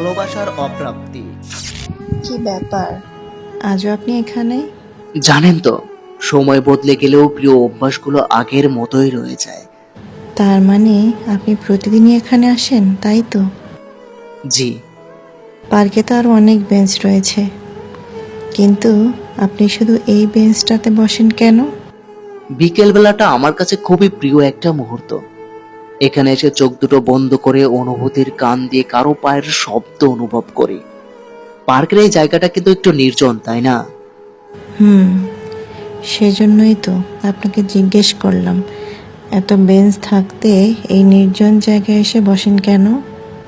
ভালোবাসার অপ্রাপ্তি। কি ব্যাপার? আজও আপনি এখানে? জানেন তো সময় বদলে গেলেও প্রিয় অভ্যাসগুলো আগের মতোই রয়ে যায়। তার মানে আপনি প্রতিদিনই এখানে আসেন তাই তো? জি। পার্কে তো আরও অনেক বেঞ্চ রয়েছে। কিন্তু আপনি শুধু এই বেঞ্চটাতে বসেন কেন? বিকেলবেলাটা আমার কাছে খুবই প্রিয় একটা মুহূর্ত। এখানে এসে চোখ দুটো বন্ধ করে অনুভূতির কান দিয়ে কারও পায়ের শব্দ অনুভব করি। পার্কের এই জায়গাটা কিন্তু একটু নির্জন তাই না? হুম সেজন্যই তো আপনাকে জিজ্ঞেস করলাম। এত বেঞ্চ থাকতে এই নির্জন জায়গায় এসে বসেন কেন?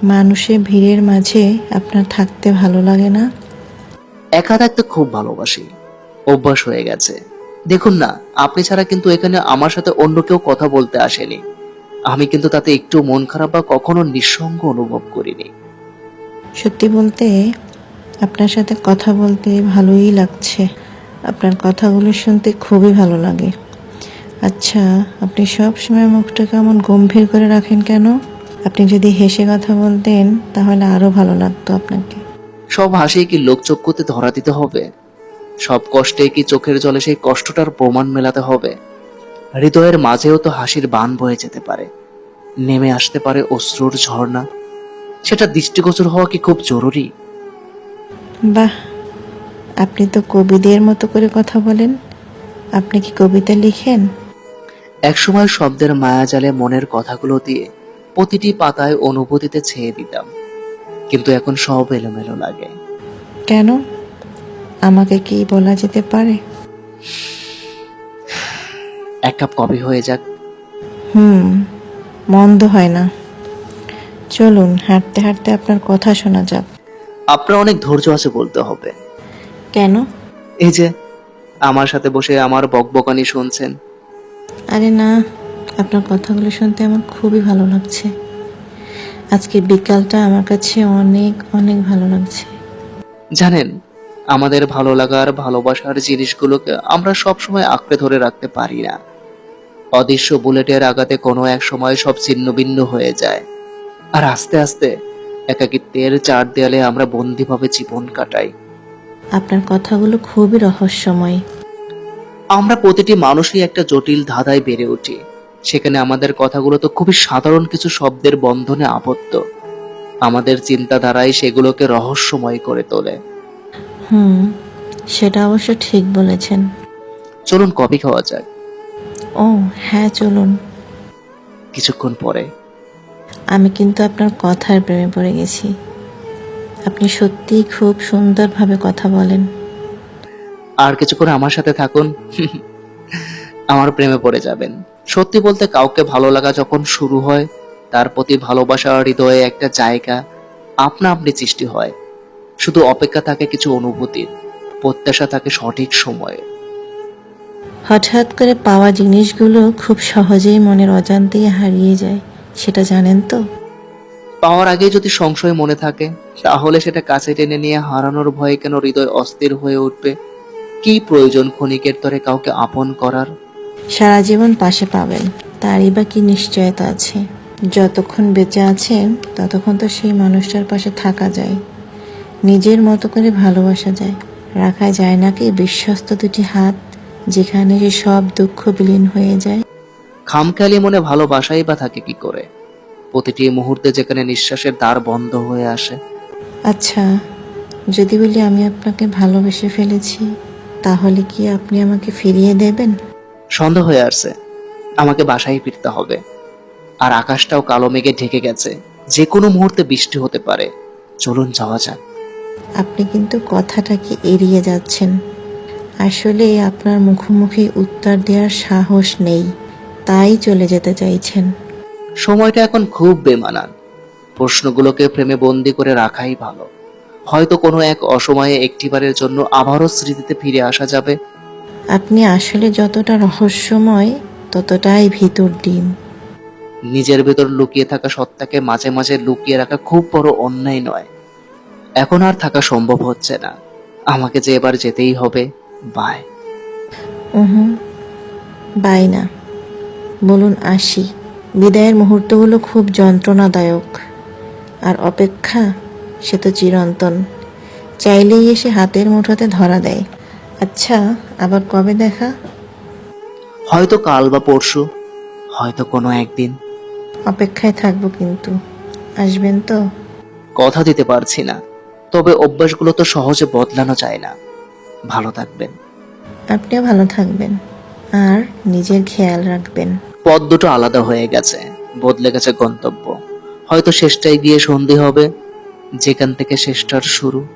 মানুষের ভিড়ের মাঝে আপনার থাকতে ভালো লাগে না? একা থাকতে খুব ভালোবাসি। অভ্যাস হয়ে গেছে। দেখুন না আপনি ছাড়া কিন্তু এখানে আমার সাথে অন্য কেউ কথা বলতে আসেনি। আমি কিন্তু তাতে একটু মন খারাপ বা কখনো নিঃসঙ্গ অনুভব করিনি। সত্যি বলতে আপনার সাথে কথা বলতে ভালোই লাগছে। আপনার কথাগুলো শুনতে খুবই ভালো লাগে। আচ্ছা আপনি সব সময় মুখটা কেমন গম্ভীর করে রাখেন কেন? আপনি যদি হেসে কথা বলতেন তাহলে আরও ভালো লাগতো আপনাকে। সব হাসি কি লোকচক্ষুতে ধরা দিতে হবে? সব কষ্টে কি চোখের জলে সেই কষ্টটার প্রমাণ মেলাতে হবে? হৃদয়ের মাঝেও তো হাসির বান বয়ে যেতে পারে। নেমে আসতে পারে অশ্রুর ঝর্ণা। সেটা দৃষ্টিগোচর হওয়া কি খুব জরুরি? বাহ আপনি তো কবিদের মতো করে কথা বলেন। আপনি কি কবিতা লিখেন? একসময় শব্দের মায়াজালে মনের কথাগুলো দিয়ে প্রতিটি পাতায় অনুভূতিতে ছেয়ে দিতাম। কিন্তু এখন সব এলোমেলো লাগে। কেন? আমাকে কি বলা যেতে পারে? এক কাপ কফি হয়ে যাক। হুম মন্দ হয় না। চলুন হাঁটতে হাঁটতে আপনার কথা শোনা যাক। আপনার অনেক ধৈর্য আছে বলতে হবে। কেন? এই যে আমার সাথে বসে আমার বকবকানি শুনছেন। আরে না আপনার কথাগুলো শুনতে আমার খুবই ভালো লাগছে। আজকে বিকালটা আমার কাছে অনেক অনেক ভালো লাগছে। জানেন আমাদের ভালো লাগার ভালোবাসার জিনিসগুলোকে আমরা সবসময় আঁকড়ে ধরে রাখতে পারি না। অদৃশ্য বুলেটের আঘাতে কোনো এক সময় সব ছিন্ন ভিন্ন হয়ে যায়। আর আস্তে আস্তে একাকিত্বের চার দেয়ালে আমরা বন্দিভাবে জীবন কাটাই। আপনার কথাগুলো খুবই রহস্যময়। আমরা প্রতিটি মানুষই একটা জটিল ধাঁধায় বেড়ে উঠি। সেখানে আমাদের কথাগুলো তো খুবই সাধারণ কিছু শব্দের বন্ধনে আবদ্ধ। আমাদের চিন্তাধারায় সেগুলোকে রহস্যময় করে তোলে। হুম সেটা অবশ্য ঠিক বলেছেন। চলুন কফি খাওয়া যাক। ও হ্যাঁ চলুন। কিছুক্ষণ পরে। আমি কিন্তু আপনার কথার প্রেমে পড়ে গেছি। আপনি সত্যিই খুব সুন্দরভাবে কথা বলেন। আর কিছুক্ষণ আমার সাথে থাকুন। আমার প্রেমে পড়ে যাবেন। সত্যি বলতে কাউকে ভালো লাগা যখন শুরু হয় তার প্রতি ভালোবাসা হৃদয়ে একটা জায়গা আপনা আপনি সৃষ্টি হয়। শুধু অপেক্ষা থাকে কিছু অনুভূতির। প্রত্যাশা থাকে সঠিক সময়ে। হঠাৎ করে পাওয়া জিনিসগুলো খুব সহজেই মনের অজান্তেই হারিয়ে যায় সেটা জানেন তো? পাওয়ার আগে যদি সংশয় মনে থাকে তাহলে সেটা কাছে টেনে নিয়ে হারানোর ভয়ে কেন হৃদয় অস্থির হয়ে উঠবে? কি প্রয়োজন ক্ষণিকের তরে কাউকে আপন করার? সারা জীবন পাশে পাবেন তারই বা কি নিশ্চয়তা আছে? যতক্ষণ বেঁচে আছেন ততক্ষণ তো সেই মানুষটার পাশে থাকা যায়। নিজের মতো করে ভালোবাসা যায় রাখা যায় নাকি বিশ্বস্ত দুটি হাত? যেখানে সে সব দুঃখ বিলীন হয়ে যায়। খামখেয়ালি মনে ভালোবাসাই বা থাকে কি করে? প্রতিটি মুহূর্তে যেখানে নিঃশ্বাসের দ্বার বন্ধ হয়ে আসে। আচ্ছা যদি বলি আমি আপনাকে ভালোবেসে ফেলেছি তাহলে কি আপনি আমাকে ফিরিয়ে দেবেন? সন্দেহ হয়ে আসছে। আমাকে বাসায় ফিরতে হবে। আর আকাশটাও কালো মেঘে ঢেকে গেছে। যে কোনো মুহূর্তে বৃষ্টি হতে পারে। চলুন যাওয়া যাক। আপনি কিন্তু কথাটাকে এড়িয়ে যাচ্ছেন। আসলে আপনার মুখোমুখি উত্তর দেওয়ার সাহস নেই তাই চলে যেতে চাইছেন। সময়টা এখন খুব বেমানান। প্রশ্নগুলোকে প্রেমে বন্দি করে রাখাই ভালো। হয়তো কোনো এক অসময়ে একটিবারের জন্য আবারও স্মৃতিতে ফিরে আসা যাবে। আপনি আসলে যতটা রহস্যময় ততটাই ভিতর ডিম। নিজের ভেতর লুকিয়ে থাকা সত্তাকে মাঝে মাঝে লুকিয়ে রাখা খুব বড় অন্যায় নয়। এখন আর থাকা সম্ভব হচ্ছে না। আমাকে যে এবার যেতেই হবে। বাই। হুম বাই না। বলুন আসি। বিদায়ের মুহূর্তগুলো খুব যন্ত্রণাদায়ক। আর অপেক্ষা সে তো চিরন্তন। চাইলেই এসে হাতের মুঠোতে ধরা দেয়। আচ্ছা আবার কবে দেখা? হয়তো কাল বা পরশু হয়তো কোনো একদিন। অপেক্ষায় থাকব কিন্তু। আসবেন তো? কথা দিতে পারছি না। তবে অভ্যাসগুলো তো সহজে বদলানো যায় না। ভালো থাকবেন। আপনিও ভালো থাকবেন। আর নিজের খেয়াল রাখবেন। পথ দুটো আলাদা হয়ে গেছে বদলে গেছে গন্তব্য। হয়তো শেষটায় গিয়ে সন্ধি হবে যেখান থেকে শেষটার শুরু।